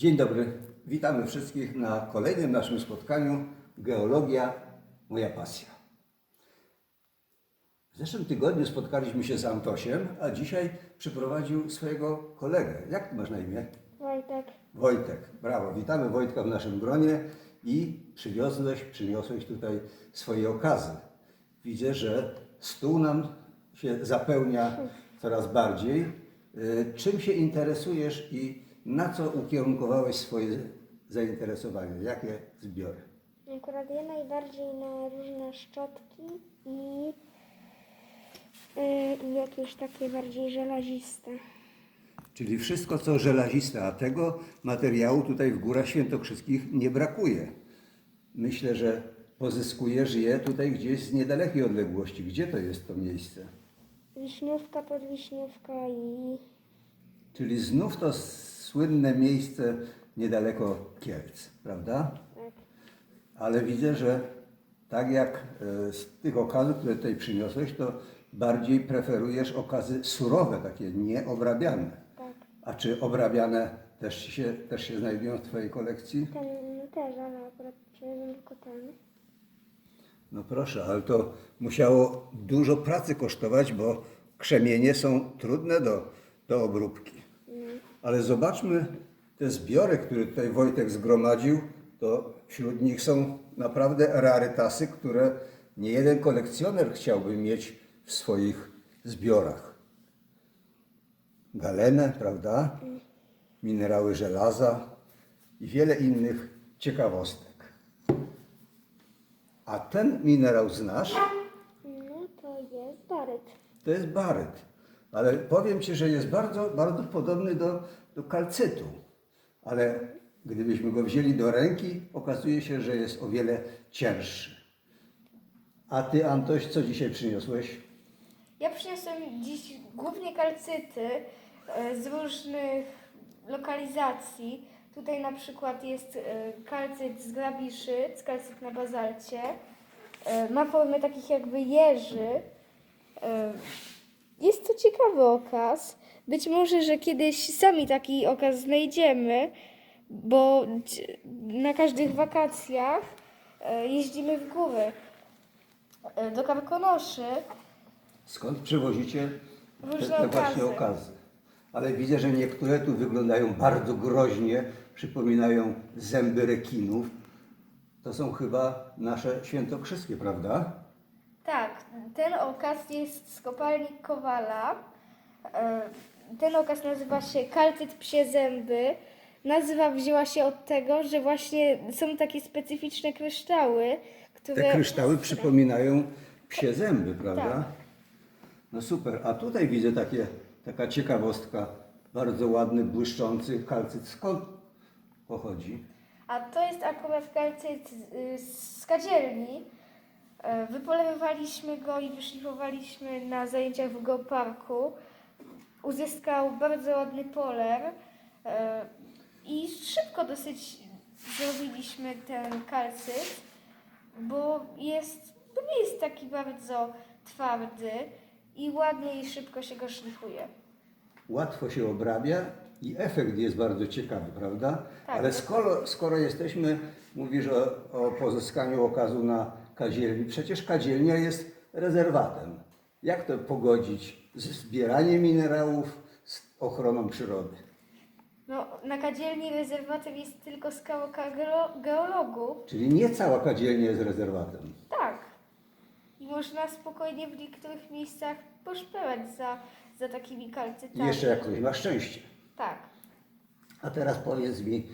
Dzień dobry, witamy wszystkich na kolejnym naszym spotkaniu Geologia, moja pasja. W zeszłym tygodniu spotkaliśmy się z Antosiem, a dzisiaj przyprowadził swojego kolegę. Jak ty masz na imię? Wojtek, Wojtek. Brawo, witamy Wojtka w naszym gronie i przywiozłeś, przyniosłeś tutaj swoje okazy. Widzę, że stół nam się zapełnia coraz bardziej. Y, Czym się interesujesz i na co ukierunkowałeś swoje zainteresowanie? Jakie zbiory? akurat ja najbardziej na różne szczotki i, yy, i jakieś takie bardziej żelaziste. Czyli wszystko, co żelaziste, a tego materiału tutaj w Górach Świętokrzyskich nie brakuje. Myślę, że pozyskujesz je tutaj gdzieś z niedalekiej odległości. Gdzie to jest to miejsce? Wiśniówka, podwiśniówka i Czyli znów to słynne miejsce niedaleko Kielc, prawda? tak, Ale widzę, że tak jak e, z tych okazów, które tutaj przyniosłeś, to bardziej preferujesz okazy surowe, takie nieobrabiane. tak. A czy obrabiane też się, też się znajdują w Twojej kolekcji? Ten też, ale akurat przywiozłem tylko ten. No proszę, ale to musiało dużo pracy kosztować, bo krzemienie są trudne do, do obróbki. Ale zobaczmy te zbiory, które tutaj Wojtek zgromadził, to wśród nich są naprawdę rarytasy, które nie jeden kolekcjoner chciałby mieć w swoich zbiorach. Galenę, prawda? Minerały żelaza i wiele innych ciekawostek. A ten minerał znasz? No to jest baryt. To jest baryt. Ale powiem Ci, że jest bardzo, bardzo podobny do, do kalcytu. Ale gdybyśmy go wzięli do ręki, okazuje się, że jest o wiele cięższy. A Ty, Antoś, co dzisiaj przyniosłeś? Ja przyniosłem dziś głównie kalcyty e, z różnych lokalizacji. Tutaj na przykład jest e, kalcyt z Grabiszyc, kalcyt na bazalcie. E, Ma formę takich jakby jeży. Jest to ciekawy okaz. Być może, że kiedyś sami taki okaz znajdziemy, bo na każdych wakacjach e, jeździmy w góry e, do Karkonoszy. Skąd przywozicie te, te właśnie okazy? Ale widzę, że niektóre tu wyglądają bardzo groźnie, przypominają zęby rekinów. To są chyba nasze świętokrzyskie, prawda? Tak, ten okaz jest z kopalni Kowala. E, Ten okaz nazywa się Kalcyt Psie Zęby. Nazwa wzięła się od tego, że właśnie są takie specyficzne kryształy, które... Te kryształy przypominają psie zęby, prawda? Tak. No super. A tutaj widzę takie, taka ciekawostka. Bardzo ładny, błyszczący kalcyt. Skąd pochodzi? A to jest akurat kalcyt y, z kadzielni. E, Wypolewywaliśmy go i wyszlifowaliśmy na zajęciach w geoparku. Uzyskał bardzo ładny poler e, i szybko dosyć zrobiliśmy ten kalcyt, bo jest, bo nie jest taki bardzo twardy i ładnie i szybko się go szlifuje. Łatwo się obrabia i efekt jest bardzo ciekawy, prawda? Tak. Ale skoro, skoro jesteśmy, mówisz o, o pozyskaniu okazu na kadzielni, przecież kadzielnia jest rezerwatem. Jak to pogodzić z zbieraniem minerałów z ochroną przyrody? No, na kadzielni rezerwatem jest tylko skałka geo- geologów, Czyli nie cała kadzielnia jest rezerwatem. Tak. I można spokojnie w niektórych miejscach poszperać za, za takimi I kalcytami. jeszcze jak ktoś ma szczęście. Tak. A teraz powiedz mi,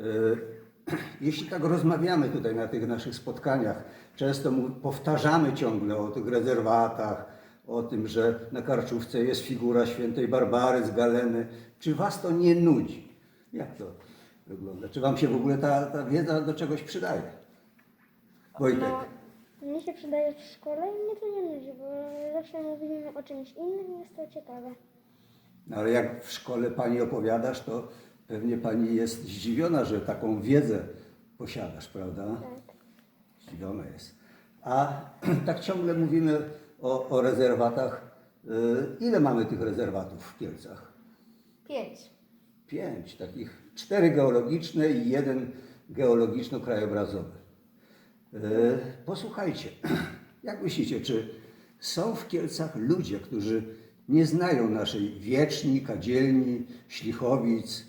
y, jeśli tak rozmawiamy tutaj na tych naszych spotkaniach, często powtarzamy ciągle o tych rezerwatach, o tym, że na Karczówce jest figura świętej Barbary z Galeny. Czy Was to nie nudzi? Jak to wygląda? Czy Wam się w ogóle ta, ta wiedza do czegoś przydaje? Wojtek, No, Mnie się przydaje w szkole i mnie to nie nudzi, bo zawsze mówimy o czymś innym i jest to ciekawe. no ale jak w szkole Pani opowiadasz, to pewnie Pani jest zdziwiona, że taką wiedzę posiadasz, prawda? Tak. Zdziwiona jest. A tak ciągle mówimy o, o rezerwatach. Y, Ile mamy tych rezerwatów w Kielcach? pięć. pięć takich, cztery geologiczne i jeden geologiczno-krajobrazowy. E, Posłuchajcie, jak myślicie, czy są w Kielcach ludzie, którzy nie znają naszej Wieczni, Kadzielni, Ślichowic,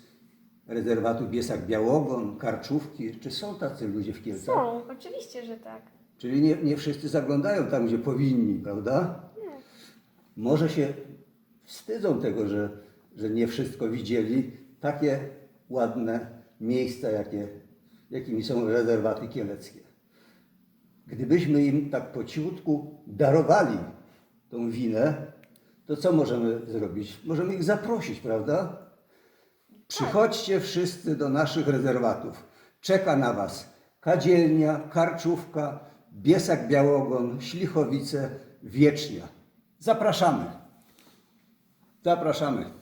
rezerwatu Biesak Białogon, Karczówki? Czy są tacy ludzie w Kielcach? Są. Oczywiście, że tak. Czyli nie, nie wszyscy zaglądają tam, gdzie powinni, prawda? Nie. Może się wstydzą tego, że, że nie wszystko widzieli. Takie ładne miejsca, jakie, jakimi są rezerwaty kieleckie. Gdybyśmy im tak po cichutku darowali tą winę, to co możemy zrobić? Możemy ich zaprosić, prawda? Przychodźcie wszyscy do naszych rezerwatów. Czeka na Was Kadzielnia, Karczówka, Biesak Białogon, Ślichowice, Wiecznia. Zapraszamy. Zapraszamy.